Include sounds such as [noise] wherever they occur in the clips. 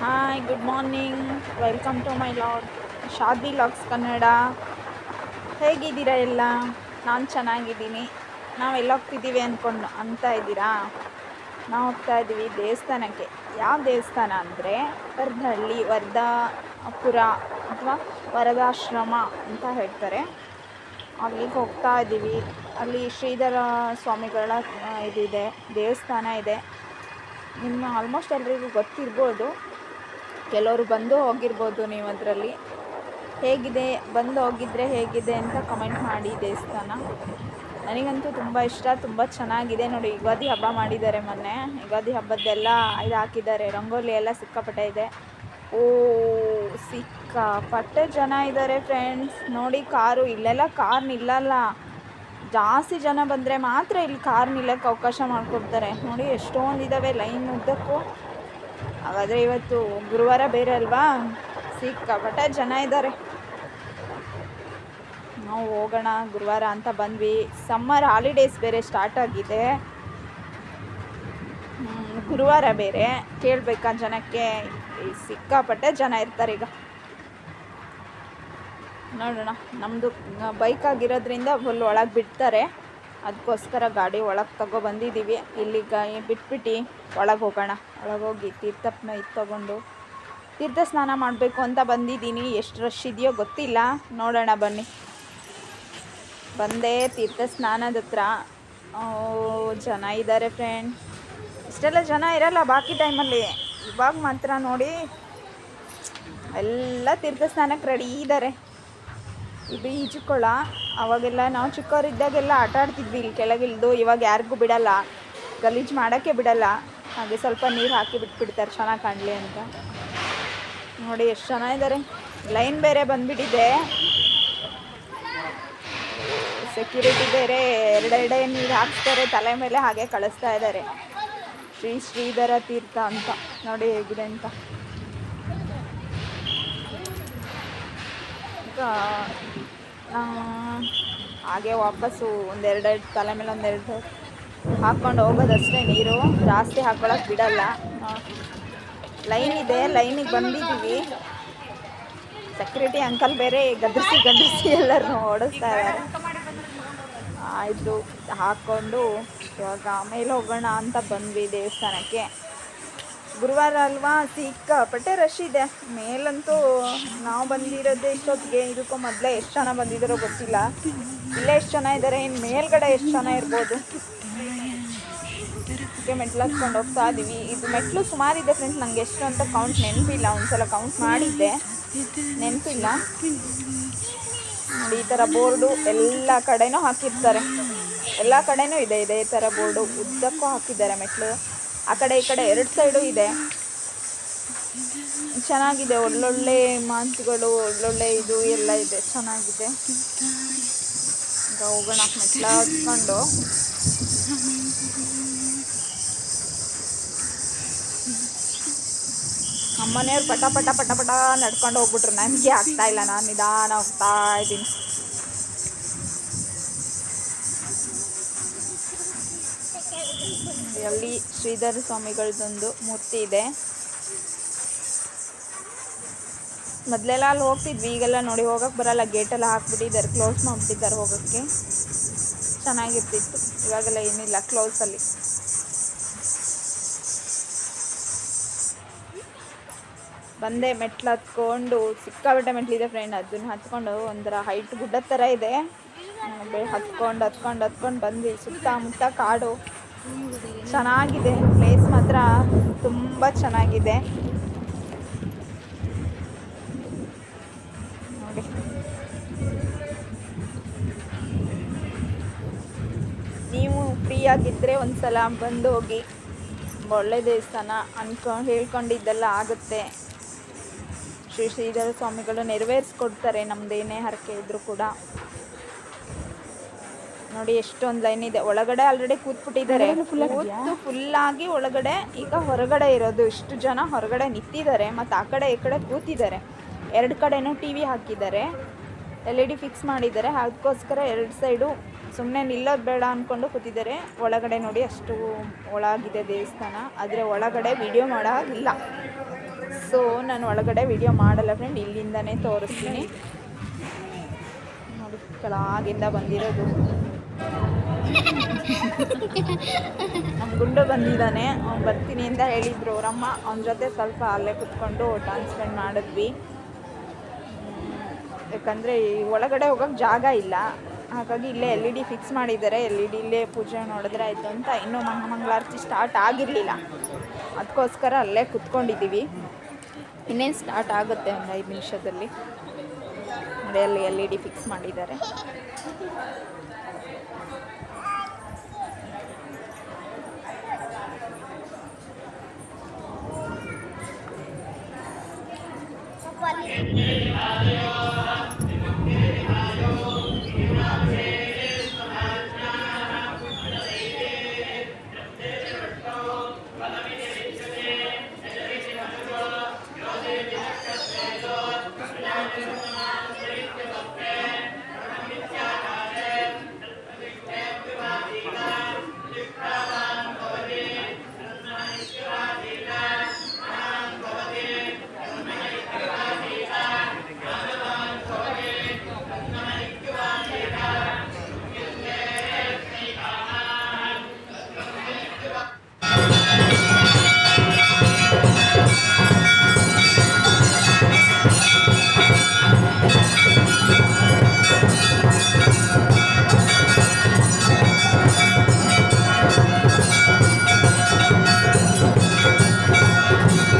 Hi good morning welcome to my log Shaadi logs Kannada ಹೇಗಿದ್ದೀರಾ ಎಲ್ಲ? ನಾನು ಚೆನ್ನಾಗಿದ್ದೀನಿ. ನಾವೆಲ್ಲ ಹೋಗ್ತಿದ್ದೀವಿ ಅಂದ್ಕೊಂಡು ಅಂತ ಇದ್ದೀರಾ? ನಾವು ಹೋಗ್ತಾ ಇದ್ದೀವಿ ದೇವಸ್ಥಾನಕ್ಕೆ. ಯಾವ ದೇವಸ್ಥಾನ ಅಂದರೆ? ವರ್ಧಹಳ್ಳಿ ವರ್ಧಾಪುರ ಅಥವಾ ವರದಾಶ್ರಮ ಅಂತ ಹೇಳ್ತಾರೆ. ಅಲ್ಲಿಗೆ ಹೋಗ್ತಾ ಇದ್ದೀವಿ. ಅಲ್ಲಿ ಶ್ರೀಧರ ಸ್ವಾಮಿಗಳ ಇದಿದೆ, ದೇವಸ್ಥಾನ ಇದೆ. ನಿಮ್ಮ ಆಲ್ಮೋಸ್ಟ್ ಎಲ್ಲರಿಗೂ ಗೊತ್ತಿರ್ಬೋದು. ಕೆಲವರು ಬಂದು ಹೋಗಿರ್ಬೋದು ನೀವು ಅದರಲ್ಲಿ ಹೇಗಿದೆ? ಬಂದು ಹೋಗಿದ್ರೆ ಹೇಗಿದೆ ಅಂತ ಕಮೆಂಟ್ ಮಾಡಿ ದೇವಸ್ಥಾನ. ನನಗಂತೂ ತುಂಬ ಇಷ್ಟ, ತುಂಬ ಚೆನ್ನಾಗಿದೆ. ನೋಡಿ, ಯುಗಾದಿ ಹಬ್ಬ ಮಾಡಿದ್ದಾರೆ ಮೊನ್ನೆ. ಯುಗಾದಿ ಹಬ್ಬದ್ದೆಲ್ಲ ಇದು ಹಾಕಿದ್ದಾರೆ. ರಂಗೋಲಿ ಎಲ್ಲ ಸಿಕ್ಕಾಪಟ್ಟೆ ಇದೆ. ಓ, ಸಿಕ್ಕಾಪಟ್ಟೆ ಜನ ಇದ್ದಾರೆ ಫ್ರೆಂಡ್ಸ್ ನೋಡಿ, ಕಾರು, ಇಲ್ಲೆಲ್ಲ ಕಾರ್ ನಿಲ್ಲಲ್ಲ. ಜಾಸ್ತಿ ಜನ ಬಂದರೆ ಮಾತ್ರ ಇಲ್ಲಿ ಕಾರ್ ನಿಲ್ಲಕ್ಕೆ ಅವಕಾಶ ಮಾಡಿಕೊಡ್ತಾರೆ. ನೋಡಿ ಎಷ್ಟೊಂದು ಇದ್ದಾವೆ ಲೈನ್ ಉದ್ದಕ್ಕೂ. ಹಾಗಾದರೆ ಇವತ್ತು ಗುರುವಾರ ಬೇರೆ ಅಲ್ವಾ? ಸಿಕ್ಕಾಪಟ್ಟೆ ಜನ ಇದ್ದಾರೆ ನಾವು ಹೋಗೋಣ, ಗುರುವಾರ ಅಂತ ಬಂದ್ವಿ. ಸಮ್ಮರ್ ಹಾಲಿಡೇಸ್ ಬೇರೆ ಸ್ಟಾರ್ಟ್ ಆಗಿದೆ. ಗುರುವಾರ ಬೇರೆ. ಕೇಳಬೇಕಾ ಜನಕ್ಕೆ. ಸಿಕ್ಕಾಪಟ್ಟೆ ಜನ ಇರ್ತಾರೆ ಈಗ. ನೋಡೋಣ ನಮ್ಮದು ಬೈಕ್ ಆಗಿರೋದ್ರಿಂದ ಫುಲ್ ಒಳಗೆ ಬಿಡ್ತಾರೆ. ಅದಕ್ಕೋಸ್ಕರ ಗಾಡಿ ಒಳಗೆ ತಗೋ ಬಂದಿದ್ದೀವಿ ಇಲ್ಲಿಗ ಬಿಟ್ಬಿಟ್ಟು ಒಳಗೆ ಹೋಗೋಣ. ಒಳಗೆ ಹೋಗಿ ತೀರ್ಥಪ್ನ ಇದು ತೊಗೊಂಡು ತೀರ್ಥ ಸ್ನಾನ ಮಾಡಬೇಕು ಅಂತ ಬಂದಿದ್ದೀನಿ. ಎಷ್ಟು ರಶ್ ಇದೆಯೋ ಗೊತ್ತಿಲ್ಲ. ನೋಡೋಣ ಬನ್ನಿ. ಬಂದೇ ತೀರ್ಥ ಸ್ನಾನದ ಹತ್ರ. ಜನ ಇದ್ದಾರೆ ಫ್ರೆಂಡ್ ಇಷ್ಟೆಲ್ಲ ಜನ ಇರಲ್ಲ ಬಾಕಿ ಟೈಮಲ್ಲಿ ಇವಾಗ ಮಾತ್ರ ನೋಡಿ. ಎಲ್ಲ ತೀರ್ಥ ಸ್ನಾನಕ್ಕೆ ರೆಡಿ ಇದ್ದಾರೆ ಇದು ಈಜುಕೊಳ. ಅವಾಗೆಲ್ಲ ನಾವು ಚಿಕ್ಕವರಿದ್ದಾಗೆಲ್ಲ ಆಟ ಆಡ್ತಿದ್ವಿ. ಇಲ್ಲಿ ಕೆಳಗಿಳಿದು ಇವಾಗ ಯಾರಿಗೂ ಬಿಡಲ್ಲ. ಗಲೀಜು ಮಾಡೋಕ್ಕೆ ಬಿಡಲ್ಲ. ಹಾಗೆ ಸ್ವಲ್ಪ ನೀರು ಹಾಕಿ ಬಿಟ್ಬಿಡ್ತಾರೆ. ಚೆನ್ನಾಗಿ ಕಾಣಲಿ ಅಂತ. ನೋಡಿ ಎಷ್ಟು ಜನ ಇದ್ದಾರೆ ಲೈನ್ ಬೇರೆ ಬಂದ್ಬಿಟ್ಟಿದೆ. ಸೆಕ್ಯೂರಿಟಿ ಬೇರೆ ಎರಡೆರಡೆ ನೀರು ಹಾಕ್ತಾರೆ ತಲೆ ಮೇಲೆ ಹಾಗೆ ಕಳಿಸ್ತಾ ಇದ್ದಾರೆ ಶ್ರೀ ಶ್ರೀಧರ ತೀರ್ಥ ಅಂತ. ನೋಡಿ ಹೇಗಿದೆ ಅಂತ ಈಗ ಆ, ಹಾಗೆ ವಾಪಸ್ಸು ಒಂದೆರಡೆರಡು, ತಲೆ ಮೇಲೆ ಒಂದೆರಡು ಹಾಕ್ಕೊಂಡು ಹೋಗೋದಷ್ಟೇ ನೀರು. ಜಾಸ್ತಿ ಹಾಕ್ಕೊಳಕ್ಕೆ ಬಿಡಲ್ಲ. ಲೈನ್ ಇದೆ, ಲೈನಿಗೆ ಬಂದಿದ್ದೀವಿ. ಸೆಕ್ಯೂರಿಟಿ ಅಂಕಲ್ ಬೇರೆ ಗದರಿಸಿ ಗದರಿಸಿ ಎಲ್ಲರೂ ಓಡಿಸ್ತಾ ಇದ್ದಾರೆ. ಆಯಿತು, ಹಾಕ್ಕೊಂಡು ಇವಾಗ ಆಮೇಲೆ ಹೋಗೋಣ ಅಂತ ಬಂದ್ವಿ ದೇವಸ್ಥಾನಕ್ಕೆ. ಗುರುವಾರ ಅಲ್ವಾ? ಸಿಕ್ಕಾಪಟ್ಟೆ ರಶ್ ಇದೆ. ಮೇಲಂತೂ ನಾವು ಬಂದಿರೋದೇ ಇಷ್ಟೊತ್ತಿಗೆ. ಇದಕ್ಕೂ ಮೊದಲೇ ಎಷ್ಟು ಜನ ಬಂದಿದ್ದಾರೋ ಗೊತ್ತಿಲ್ಲ. ಇಲ್ಲೇ ಎಷ್ಟು ಜನ ಇದ್ದಾರೆ ಇನ್ನು ಮೇಲ್ಗಡೆ ಎಷ್ಟು ಜನ ಇರ್ಬೋದು? ಮೆಟ್ಲು ಹತ್ಕೊಂಡು ಹೋಗ್ತಾ ಇದ್ದೀವಿ ಇದು ಮೆಟ್ಲು ಸುಮಾರಿದೆ ಫ್ರೆಂಡ್ಸ್ ನನಗೆ ಎಷ್ಟು ಅಂತ ಕೌಂಟ್ ನೆನಪಿಲ್ಲ. ಒಂದ್ಸಲ ಕೌಂಟ್ ಮಾಡಿದ್ದೆ. ನೆನಪಿಲ್ಲ. ನೋಡಿ, ಈ ಥರ ಬೋರ್ಡು ಎಲ್ಲ ಕಡೆನೂ ಹಾಕಿರ್ತಾರೆ. ಎಲ್ಲ ಕಡೆನೂ ಇದೆ. ಇದೇ ಥರ ಬೋರ್ಡು ಉದ್ದಕ್ಕೂ ಹಾಕಿದ್ದಾರೆ ಮೆಟ್ಲು. ಆ ಕಡೆ ಈ ಕಡೆ ಎರಡು ಸೈಡು ಇದೆ. ಚೆನ್ನಾಗಿದೆ, ಒಳ್ಳೊಳ್ಳೆ ಮಾಂಸಗಳು, ಒಳ್ಳೊಳ್ಳೆ ಇದು ಎಲ್ಲ ಇದೆ, ಚೆನ್ನಾಗಿದೆ. ಈಗ ಹೋಗೋಣ, ಮೆಟ್ಲ ಹತ್ಕೊಂಡು. ಅಮ್ಮನೆಯವ್ರು ಪಟ ಪಟ ಪಟ ಪಟ ನಡ್ಕೊಂಡು ಹೋಗ್ಬಿಟ್ರು. ನನಗೆ ಆಗ್ತಾ ಇಲ್ಲ, ನಾನು ನಿಧಾನ ಹೋಗ್ತಾ ಇದ್ದೀನಿ. ಅಲ್ಲಿ ಶ್ರೀಧರ ಸ್ವಾಮಿಗಳದೊಂದು ಮೂರ್ತಿ ಇದೆ. ಮೊದಲೆಲ್ಲ ಅಲ್ಲಿ ಹೋಗ್ತಿದ್ವಿ, ಈಗೆಲ್ಲ ನೋಡಿ ಹೋಗಕ್ಕೆ ಬರಲ್ಲ. ಗೇಟೆಲ್ಲ ಹಾಕ್ಬಿಟ್ಟಿದ್ದಾರೆ ಕ್ಲೋಸ್ ಮಾಡ್ಬಿಟ್ಟಿದ್ದಾರೆ ಹೋಗೋಕ್ಕೆ. ಚೆನ್ನಾಗಿರ್ತಿತ್ತು, ಇವಾಗೆಲ್ಲ ಏನಿಲ್ಲ ಕ್ಲೋಸಲ್ಲಿ ಬಂದೆ, ಮೆಟ್ಲು ಹತ್ಕೊಂಡು ಸಿಕ್ಕಾಬಿಟ್ಟೆ ಮೆಟ್ಲಿದೆ ಫ್ರೆಂಡ್ ಅದನ್ನ ಹತ್ಕೊಂಡು ಒಂಥರ ಹೈಟ್ ಗುಡ್ಡದ ಥರ ಇದೆ. ಹತ್ಕೊಂಡು ಹತ್ಕೊಂಡು ಹತ್ಕೊಂಡು ಬಂದು ಸುತ್ತಮುತ್ತ ಕಾಡು. ಚೆನ್ನಾಗಿದೆ. ಪ್ಲೇಸ್ ಮಾತ್ರ ತುಂಬ ಚೆನ್ನಾಗಿದೆ. ನೋಡಿ. ನೀವು ಫ್ರೀ ಆಗಿದ್ದರೆ ಒಂದ್ಸಲ ಬಂದು ಹೋಗಿ. ಒಳ್ಳೆ ದೇವಸ್ಥಾನ ಅನ್ಕೊಂಡು ಹೇಳ್ಕೊಂಡಿದ್ದೆಲ್ಲ ಆಗುತ್ತೆ. ಶ್ರೀ ಶ್ರೀಧರ ಸ್ವಾಮಿಗಳು ನೆರವೇರಿಸ್ಕೊಡ್ತಾರೆ, ನಮ್ದೇನೇ ಹರಕೆ ಇದ್ದರೂ ಕೂಡ. ನೋಡಿ ಎಷ್ಟೊಂದು ಲೈನ್ ಇದೆ. ಒಳಗಡೆ ಆಲ್ರೆಡಿ ಕೂತ್ಬಿಟ್ಟಿದ್ದಾರೆ. ಕೂತು ಫುಲ್ಲಾಗಿ ಒಳಗಡೆ ಈಗ ಹೊರಗಡೆ ಇರೋದು. ಇಷ್ಟು ಜನ ಹೊರಗಡೆ ನಿಂತಿದ್ದಾರೆ. ಮತ್ತು ಆ ಕಡೆ ಈ ಕಡೆ ಕೂತಿದ್ದಾರೆ. ಎರಡು ಕಡೆನೂ ಟಿ ವಿ ಹಾಕಿದ್ದಾರೆ. ಎಲ್ ಇ ಡಿ ಫಿಕ್ಸ್ ಮಾಡಿದ್ದಾರೆ. ಅದಕ್ಕೋಸ್ಕರ ಎರಡು ಸೈಡು ಸುಮ್ಮನೆ ನಿಲ್ಲೋದು ಬೇಡ ಅಂದ್ಕೊಂಡು ಕೂತಿದ್ದಾರೆ. ಒಳಗಡೆ ನೋಡಿ ಅಷ್ಟು ಒಳಗಿದೆ ದೇವಸ್ಥಾನ. ಆದರೆ ಒಳಗಡೆ ವಿಡಿಯೋ ಮಾಡೋ ಹಾಗಿಲ್ಲ ಸೊ ನಾನು ಒಳಗಡೆ ವಿಡಿಯೋ ಮಾಡಲ್ಲ ಫ್ರೆಂಡ್ ಇಲ್ಲಿಂದನೇ ತೋರಿಸ್ತೀನಿ. ನೋಡಿ ಕೆಳಗಿಂದ ಬಂದಿರೋದು. ನಮ್ಮ ಗುಂಡು ಬಂದಿದ್ದಾನೆ. ಅವ್ನು ಬರ್ತೀನಿ ಅಂತ ಹೇಳಿದ್ರು. ಅವರಮ್ಮ ಅವನ ಜೊತೆ ಸ್ವಲ್ಪ ಅಲ್ಲೇ ಕುತ್ಕೊಂಡು ಟೈಮ್ ಸ್ಪೆಂಡ್ ಮಾಡಿದ್ವಿ. ಯಾಕಂದರೆ ಒಳಗಡೆ ಹೋಗೋಕ್ಕೆ ಜಾಗ ಇಲ್ಲ. ಹಾಗಾಗಿ ಇಲ್ಲೇ ಎಲ್ ಇ ಡಿ ಫಿಕ್ಸ್ ಮಾಡಿದ್ದಾರೆ. ಎಲ್ ಇ ಡಿ ಇಲ್ಲೇ ಪೂಜೆ ನೋಡಿದ್ರೆ ಆಯಿತು ಅಂತ ಇನ್ನೂ ಮಹಾಮಂಗಳಾರತಿ ಸ್ಟಾರ್ಟ್ ಆಗಿರಲಿಲ್ಲ. ಅದಕ್ಕೋಸ್ಕರ ಅಲ್ಲೇ ಕುತ್ಕೊಂಡಿದ್ದೀವಿ. ಇನ್ನೇನು ಸ್ಟಾರ್ಟ್ ಆಗುತ್ತೆ ಒಂದು ಐದು ನಿಮಿಷದಲ್ಲಿ. ಅಲ್ಲಿ ಎಲ್ ಇ ಡಿ ಫಿಕ್ಸ್ ಮಾಡಿದ್ದಾರೆ. quality.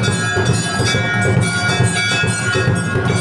Thank you.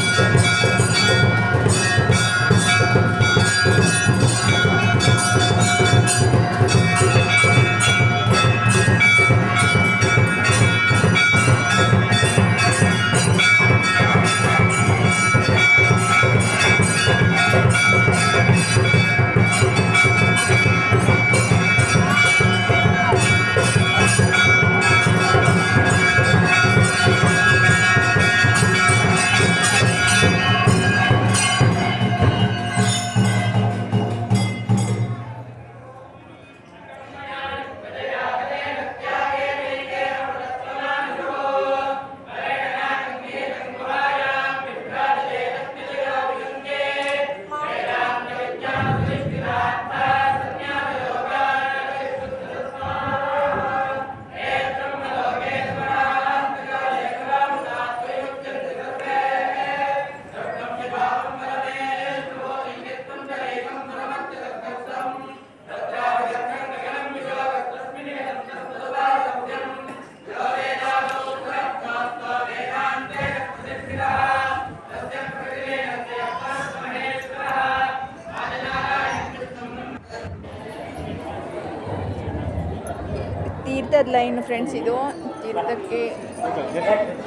ತೀರ್ಥದ ಲೈನ್ ಫ್ರೆಂಡ್ಸ್ ಇದು. ತೀರ್ಥಕ್ಕೆ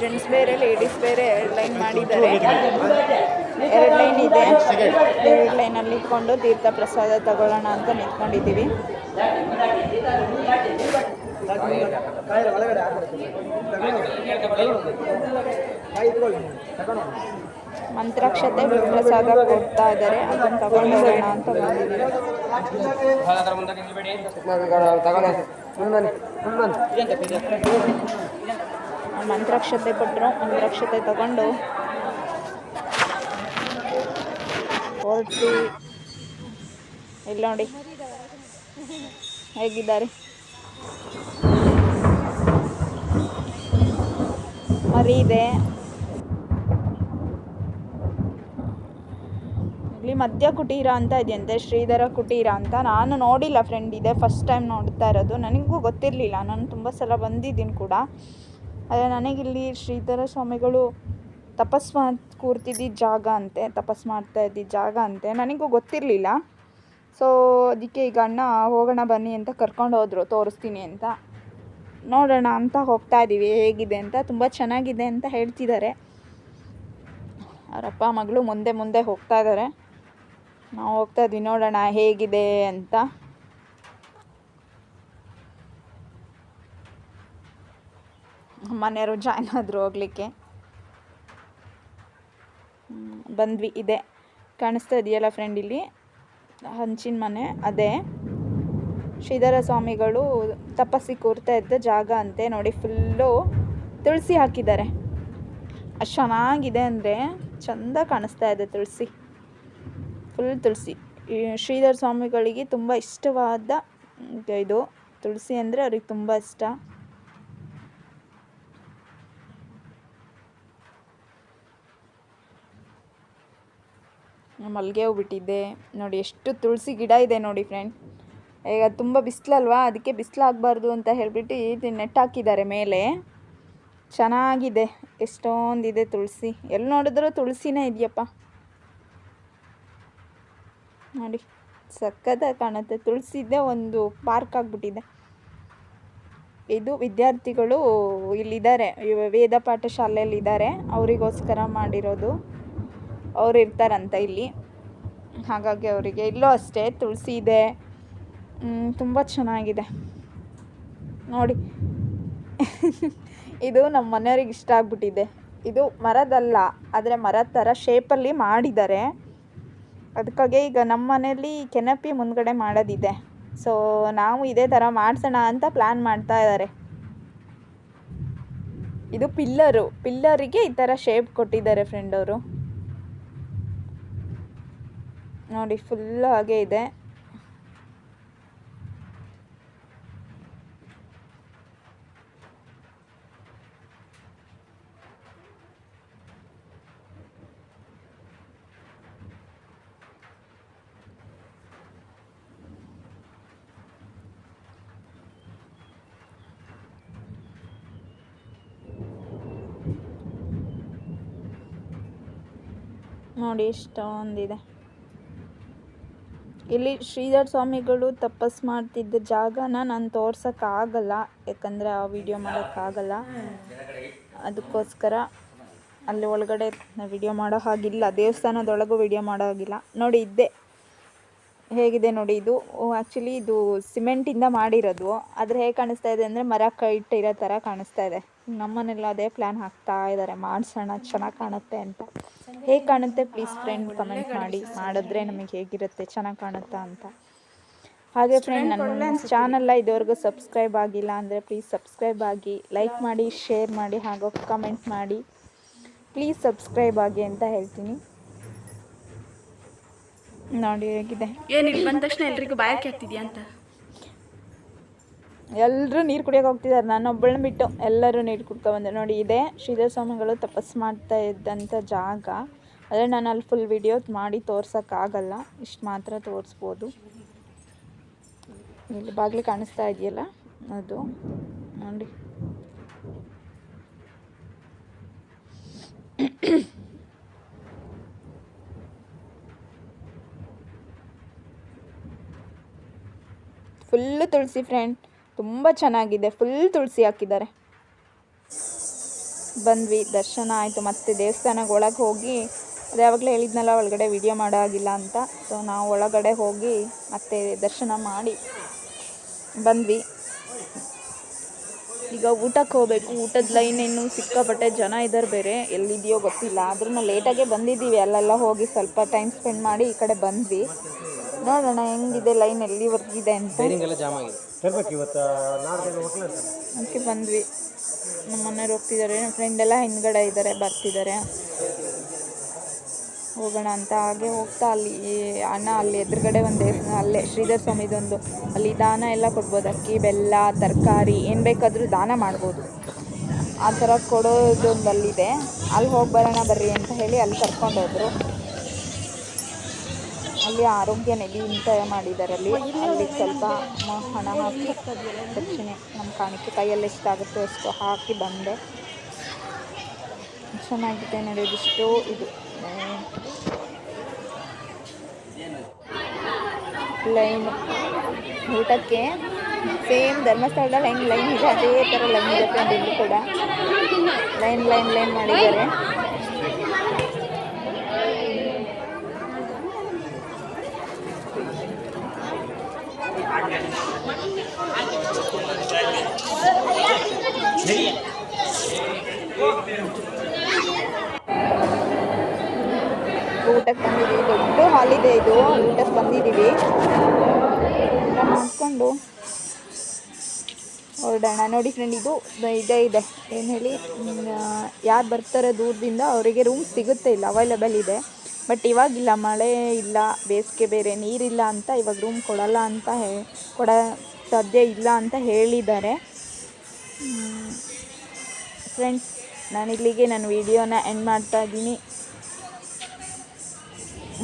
ಜೆಂಟ್ಸ್ ಬೇರೆ ಲೇಡೀಸ್ ಬೇರೆ, ಎರಡು ಲೈನ್ ಮಾಡಿದ್ದಾರೆ. ಎರಡು ಲೈನ್ ಇದೆ. ಎರಡು ಲೈನಲ್ಲಿ ಇಟ್ಕೊಂಡು ತೀರ್ಥ ಪ್ರಸಾದ ತಗೊಳ್ಳೋಣ ಅಂತ ನಿಂತ್ಕೊಂಡಿದ್ದೀವಿ. ಮಂತ್ರಾಕ್ಷತೆ, ಪ್ರಸಾದ ಕೊಡ್ತಾ ಇದ್ದಾರೆ. ಅದನ್ನು ತಗೊಂಡು ಅಂತ ಬಂದಿದ್ದೀವಿ. ಮಂತ್ರಾಕ್ಷತೆ ಕೊಟ್ಟರು ಮಂತ್ರಾಕ್ಷತೆ ತಗೊಂಡು. ಹೊರಟಿ ಇಲ್ಲಿ ನೋಡಿ. ಹೇಗಿದ್ದಾರೆ? ಮರಿ ಇದೆ. ಮಧ್ಯ ಕುಟೀರ ಅಂತ ಇದೆಯಂತೆ ಶ್ರೀಧರ ಕುಟೀರ ಅಂತ. ನಾನು ನೋಡಿಲ್ಲ ಫ್ರೆಂಡ್ ಇದೆ ಫಸ್ಟ್ ಟೈಮ್ ನೋಡ್ತಾ ಇರೋದು. ನನಗೂ ಗೊತ್ತಿರಲಿಲ್ಲ. ನಾನು ತುಂಬ ಸಲ ಬಂದಿದ್ದೀನಿ ಕೂಡ. ಆದರೆ ನನಗಿಲ್ಲಿ ಶ್ರೀಧರ ಸ್ವಾಮಿಗಳು ತಪಸ್ ಕೂರ್ತಿದ್ದ ಜಾಗ ಅಂತೆ, ತಪಸ್ ಮಾಡ್ತಾ ಇದ್ದಿದ್ದ ಜಾಗ ಅಂತೆ. ನನಗೂ ಗೊತ್ತಿರಲಿಲ್ಲ. ಸೊ ಅದಕ್ಕೆ ಈಗ ಅಣ್ಣ, ಹೋಗೋಣ ಬನ್ನಿ ಅಂತ ಕರ್ಕೊಂಡು ಹೋದರು, ತೋರಿಸ್ತೀನಿ ಅಂತ. ನೋಡೋಣ ಅಂತ ಹೋಗ್ತಾ ಇದ್ದೀವಿ ಹೇಗಿದೆ ಅಂತ. ತುಂಬ ಚೆನ್ನಾಗಿದೆ ಅಂತ ಹೇಳ್ತಿದ್ದಾರೆ. ಅವರಪ್ಪ ಮಗಳು ಮುಂದೆ ಮುಂದೆ ಹೋಗ್ತಾ ಇದ್ದಾರೆ. ನಾವು ಹೋಗ್ತಾ ಇದ್ವಿ ನೋಡೋಣ ಹೇಗಿದೆ ಅಂತ. ಮನೆಯವರು ಜಾಯ್ನ್ ಆದರು ಹೋಗ್ಲಿಕ್ಕೆ. ಬಂದ್ವಿ, ಇದೆ. ಕಾಣಿಸ್ತಾ ಇದೆಯಲ್ಲ ಫ್ರೆಂಡ್ ಇಲ್ಲಿ? ಹಂಚಿನ ಮನೆ, ಅದೇ. ಶ್ರೀಧರ ಸ್ವಾಮಿಗಳು ತಪಸ್ಸಿ ಕೂರ್ತಾ ಇದ್ದ ಜಾಗ ಅಂತೆ ನೋಡಿ ಫುಲ್ಲು ತುಳಸಿ ಹಾಕಿದ್ದಾರೆ. ಅಷ್ಟು ಚೆನ್ನಾಗಿದೆ ಅಂದರೆ ಚಂದ ಕಾಣಿಸ್ತಾ ಇದೆ ತುಳಸಿ. ಫುಲ್ ತುಳಸಿ. ಶ್ರೀಧರ ಸ್ವಾಮಿಗಳಿಗೆ ತುಂಬ ಇಷ್ಟವಾದ ಇದು ತುಳಸಿ ಅಂದರೆ ಅವ್ರಿಗೆ ತುಂಬ ಇಷ್ಟ. ಮಲ್ಲಿಗೆ ಹೂ ಬಿಟ್ಟಿದ್ದೆ ನೋಡಿ ಎಷ್ಟು ತುಳಸಿ ಗಿಡ ಇದೆ ನೋಡಿ ಫ್ರೆಂಡ್ ಈಗ ತುಂಬ ಬಿಸಿಲಲ್ವಾ ಅದಕ್ಕೆ ಬಿಸಿಲಾಗಬಾರ್ದು ಅಂತ ಹೇಳಿಬಿಟ್ಟು ಇದು ನೆಟ್ ಹಾಕಿದ್ದಾರೆ ಮೇಲೆ. ಚೆನ್ನಾಗಿದೆ ಎಷ್ಟೊಂದಿದೆ ತುಳಸಿ. ಎಲ್ಲಿ ನೋಡಿದ್ರೂ ತುಳಸಿನೇ ಇದೆಯಪ್ಪ. ನೋಡಿ ಸಕ್ಕತ್ತಾಗಿ ಕಾಣುತ್ತೆ. ತುಳಸಿದ್ದೆ ಒಂದು ಪಾರ್ಕ್ ಆಗಿಬಿಟ್ಟಿದೆ. ಇದು ವಿದ್ಯಾರ್ಥಿಗಳು ಇಲ್ಲಿದ್ದಾರೆ. ವೇದ ಪಾಠ ಶಾಲೆಯಲ್ಲಿದ್ದಾರೆ ಅವರಿಗೋಸ್ಕರ ಮಾಡಿರೋದು. ಅವ್ರು ಇರ್ತಾರಂತ ಇಲ್ಲಿ. ಹಾಗಾಗಿ ಅವರಿಗೆ ಇಲ್ಲೂ ಅಷ್ಟೇ ತುಳಸಿ ಇದೆ. ತುಂಬ ಚೆನ್ನಾಗಿದೆ. ನೋಡಿ. [laughs] ಇದು ನಮ್ಮ ಮನೆಯವ್ರಿಗೆ ಇಷ್ಟ ಆಗ್ಬಿಟ್ಟಿದೆ. ಇದು ಮರದಲ್ಲ, ಆದರೆ ಮರದ ಥರ ಶೇಪಲ್ಲಿ ಮಾಡಿದ್ದಾರೆ. ಅದಕ್ಕಾಗಿ ಈಗ ನಮ್ಮ ಮನೆಯಲ್ಲಿ ಕೆನಪಿ ಮುಂದ್ಗಡೆ ಮಾಡೋದಿದೆ. ಸೊ ನಾವು ಇದೇ ಥರ ಮಾಡಿಸೋಣ ಅಂತ ಪ್ಲ್ಯಾನ್ ಮಾಡ್ತಾ ಇದ್ದಾರೆ. ಇದು ಪಿಲ್ಲರು. ಪಿಲ್ಲರಿಗೆ ಈ ಥರ ಶೇಪ್ ಕೊಟ್ಟಿದ್ದಾರೆ ಫ್ರೆಂಡ್ ಅವರು. ನೋಡಿ ಫುಲ್ ಹಾಗೆ ಇದೆ. ನೋಡಿ ಇಷ್ಟೊಂದಿದೆ ಇಲ್ಲಿ ಶ್ರೀಧರ್ ಸ್ವಾಮಿಗಳು ತಪಸ್ ಮಾಡ್ತಿದ್ದ ಜಾಗನ ನಾನು ತೋರ್ಸೋಕ್ಕಾಗಲ್ಲ ಯಾಕಂದರೆ ಆ ವಿಡಿಯೋ ಮಾಡೋಕ್ಕಾಗಲ್ಲ ಅದಕ್ಕೋಸ್ಕರ ಅಲ್ಲಿ ಒಳಗಡೆ ವಿಡಿಯೋ ಮಾಡೋ ಹಾಗಿಲ್ಲ, ದೇವಸ್ಥಾನದೊಳಗೂ ವಿಡಿಯೋ ಮಾಡೋ ಹಾಗಿಲ್ಲ. ನೋಡಿ, ಇದ್ದೆ. ಹೇಗಿದೆ ನೋಡಿ ಇದು ಆ್ಯಕ್ಚುಲಿ ಇದು ಸಿಮೆಂಟಿಂದ ಮಾಡಿರೋದು. ಆದರೆ ಹೇಗೆ ಕಾಣಿಸ್ತಾ ಇದೆ ಅಂದರೆ ಮರ ಕಟ್ಟಿರೋ ಥರ ಕಾಣಿಸ್ತಾ ಇದೆ. ನಮ್ಮನೆಲ್ಲ ಅದೇ ಪ್ಲ್ಯಾನ್ ಹಾಕ್ತಾ ಇದ್ದಾರೆ ಮಾಡಿಸೋಣ ಚೆನ್ನಾಗಿ ಕಾಣುತ್ತೆ ಅಂತ. ಹೇಗೆ ಕಾಣುತ್ತೆ ಪ್ಲೀಸ್ ಫ್ರೆಂಡ್ ಕಮೆಂಟ್ ಮಾಡಿ ಮಾಡಿದ್ರೆ ನಮಗೆ ಹೇಗಿರುತ್ತೆ ಚೆನ್ನಾಗಿ ಕಾಣುತ್ತಾ ಅಂತ. ಹಾಗೆ ಫ್ರೆಂಡ್ ನನ್ನ ಚಾನಲ್ಲ ಇದುವರೆಗೂ ಸಬ್ಸ್ಕ್ರೈಬ್ ಆಗಿಲ್ಲ ಅಂದರೆ ಪ್ಲೀಸ್ ಸಬ್ಸ್ಕ್ರೈಬ್ ಆಗಿ ಲೈಕ್ ಮಾಡಿ ಶೇರ್ ಮಾಡಿ ಹಾಗೂ ಕಮೆಂಟ್ ಮಾಡಿ. ಪ್ಲೀಸ್ ಸಬ್ಸ್ಕ್ರೈಬ್ ಆಗಿ ಅಂತ ಹೇಳ್ತೀನಿ. ನೋಡಿ ಹೇಗಿದೆ. ಏನು ಇಲ್ಲಿ ಬಂದ ತಕ್ಷಣ ಎಲ್ರಿಗೂ ಬಾಯಕ್ಕೆ ಹಾಕ್ತಿದ್ಯಾ ಅಂತ? ಎಲ್ಲರೂ ನೀರು ಕುಡಿಯೋಕೆ ಹೋಗ್ತಿದ್ದಾರೆ ನಾನು ಒಬ್ಬಳನ್ನ ಬಿಟ್ಟು ಎಲ್ಲರೂ ನೀರು ಕುಡ್ಕೊಬಂದೆ ನೋಡಿ ಇದೆ ಶ್ರೀಧರ ಸ್ವಾಮಿಗಳು ತಪಸ್ ಮಾಡ್ತಾ ಇದ್ದಂಥ ಜಾಗ. ಆದರೆ ನಾನು ಅಲ್ಲಿ ಫುಲ್ ವಿಡಿಯೋ ಮಾಡಿ ತೋರ್ಸೋಕ್ಕಾಗಲ್ಲ ಇಷ್ಟು ಮಾತ್ರ ತೋರಿಸ್ಬೋದು. ಇಲ್ಲಿ ಬಾಗಿಲು ಕಾಣಿಸ್ತಾ ಇದೆಯಲ್ಲ ಅದು. ನೋಡಿ. ಫುಲ್ಲು ತುಳಸಿ ಫ್ರೆಂಡ್. ತುಂಬ ಚೆನ್ನಾಗಿದೆ. ಫುಲ್ ತುಳಸಿ ಹಾಕಿದ್ದಾರೆ. ಬಂದ್ವಿ. ದರ್ಶನ ಆಯಿತು. ಮತ್ತು ದೇವಸ್ಥಾನಕ್ಕೆ ಒಳಗೆ ಹೋಗಿ, ಅದು ಯಾವಾಗಲೇ ಹೇಳಿದ್ನಲ್ಲ, ಒಳಗಡೆ ವಿಡಿಯೋ ಮಾಡೋ ಆಗಿಲ್ಲ ಅಂತ. ಸೊ ನಾವು ಒಳಗಡೆ ಹೋಗಿ ಮತ್ತೆ ದರ್ಶನ ಮಾಡಿ ಬಂದ್ವಿ. ಈಗ ಊಟಕ್ಕೆ ಹೋಗಬೇಕು. ಊಟದ ಲೈನ್ ಇನ್ನು ಸಿಕ್ಕಾಪಟ್ಟೆ ಜನ ಇದ್ದಾರೆ ಬೇರೆ. ಎಲ್ಲಿದೆಯೋ ಗೊತ್ತಿಲ್ಲ. ಆದ್ರೂ ಲೇಟಾಗೆ ಬಂದಿದ್ದೀವಿ. ಅಲ್ಲೆಲ್ಲ ಹೋಗಿ ಸ್ವಲ್ಪ ಟೈಮ್ ಸ್ಪೆಂಡ್ ಮಾಡಿ ಈ ಕಡೆ ಬಂದ್ವಿ. ನೋಡೋಣ ಹೆಂಗಿದೆ ಲೈನ್ ಎಲ್ಲಿ ಅಂತ? ಟೈರಿಂಗ್ ಎಲ್ಲ ಜಾಮ್ ಆಗಿದೆ. ತರ್ಬೇಕು ಇವತ್ತು ನಾಲ್ಕು ಜನ ಹೋಗ್ಲಿ ಅಂತ? ಅದಕ್ಕೆ ಬಂದ್ವಿ. ನಮ್ಮ ಮನೆಯವ್ರು ಹೋಗ್ತಿದ್ದಾರೆ. ನಮ್ಮ ಫ್ರೆಂಡ್ ಎಲ್ಲ ಹಿಂದ್ಗಡೆ ಇದ್ದಾರೆ ಬರ್ತಿದ್ದಾರೆ. ಹೋಗೋಣ ಅಂತ. ಹಾಗೆ ಹೋಗ್ತಾ ಅಲ್ಲಿ ಅಣ್ಣ ಅಲ್ಲಿ ಎದುರುಗಡೆ ಒಂದು ಅಲ್ಲೇ ಶ್ರೀಧರ್ ಸ್ವಾಮಿದೊಂದು ಅಲ್ಲಿ ದಾನ ಎಲ್ಲ ಕೊಡ್ಬೋದು. ಅಕ್ಕಿ ಬೆಲ್ಲ ತರಕಾರಿ ಏನು ಬೇಕಾದರೂ ದಾನ ಮಾಡ್ಬೋದು. ಆ ಥರ ಕೊಡೋದೊಂದು ಅಲ್ಲಿದೆ ಅಲ್ಲಿ ಹೋಗಿ ಬರೋಣ ಬರ್ರಿ ಅಂತ ಹೇಳಿ ಅಲ್ಲಿ ಕರ್ಕೊಂಡೋದ್ರು. ಅಲ್ಲಿ ಆರೋಗ್ಯ ನಿಧಿ ಅಂತ ಮಾಡಿದ್ದಾರೆ ಅಲ್ಲಿ ಅಲ್ಲಿ ಸ್ವಲ್ಪ ಹಣ ಹಾಕಿ ದಕ್ಷಿಣೆ ನಮ್ಮ ಕಾಣಿಕೆ ಕೈಯಲ್ಲಿ ಎಷ್ಟಾಗುತ್ತೋ ಅಷ್ಟು ಹಾಕಿ ಬಂದೆ. ಚೆನ್ನಾಗಿದೆ ನಡೆಯೋದಿಷ್ಟು ಇದು. ಲೈನ್ ಊಟಕ್ಕೆ ಸೇಮ್ ಧರ್ಮಸ್ಥಳದಲ್ಲಿ ಹೆಂಗೆ ಲೈನ್ ಇದೆ, ಅದೇ ಥರ ಲೈನ್ ಇರುತ್ತೆ ಅಂದಿದ್ದು ಕೂಡ. ಲೈನ್ ಲೈನ್ ಲೈನ್ ಮಾಡಿದ್ದಾರೆ. ಊಟಕ್ಕೆ ಬಂದಿದ್ದೀವಿ. ದೊಡ್ಡ ಹಾಲ್ ಇದೆ. ಇದು ಊಟಕ್ಕೆ ಬಂದಿದ್ದೀವಿ. ಊಟ ಮಾಡಿಕೊಂಡು ಹೊರಡೋಣ. ನೋಡಿ ಫ್ರೆಂಡ್ ಇದು ಇದೇ, ಇದೆ. ಏನು ಹೇಳಿ ಯಾರು ಬರ್ತಾರೆ ದೂರದಿಂದ ಅವರಿಗೆ ರೂಮ್ ಸಿಗುತ್ತೆ, ಇಲ್ಲ ಅವೈಲೇಬಲ್ ಇದೆ. ಬಟ್ ಇವಾಗಿಲ್ಲ, ಮಳೆ ಇಲ್ಲ, ಬೇಸಿಗೆ ಬೇರೆ, ನೀರಿಲ್ಲ ಅಂತ ಇವಾಗ ರೂಮ್ ಕೊಡಲ್ಲ ಅಂತ ಹೇ, ಕೊಡ ಸಾಧ್ಯ ಇಲ್ಲ ಅಂತ ಹೇಳಿದ್ದಾರೆ. ಫ್ರೆಂಡ್ಸ್ ನಾನು ಇಲ್ಲಿಗೆ ನನ್ನ ವಿಡಿಯೋನ ಎಂಡ್ ಮಾಡ್ತಾ ಇದ್ದೀನಿ.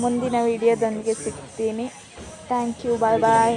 ಮುಂದಿನ ವಿಡಿಯೋದೊಂದಿಗೆ ಸಿಗ್ತೀನಿ. Thank you bye bye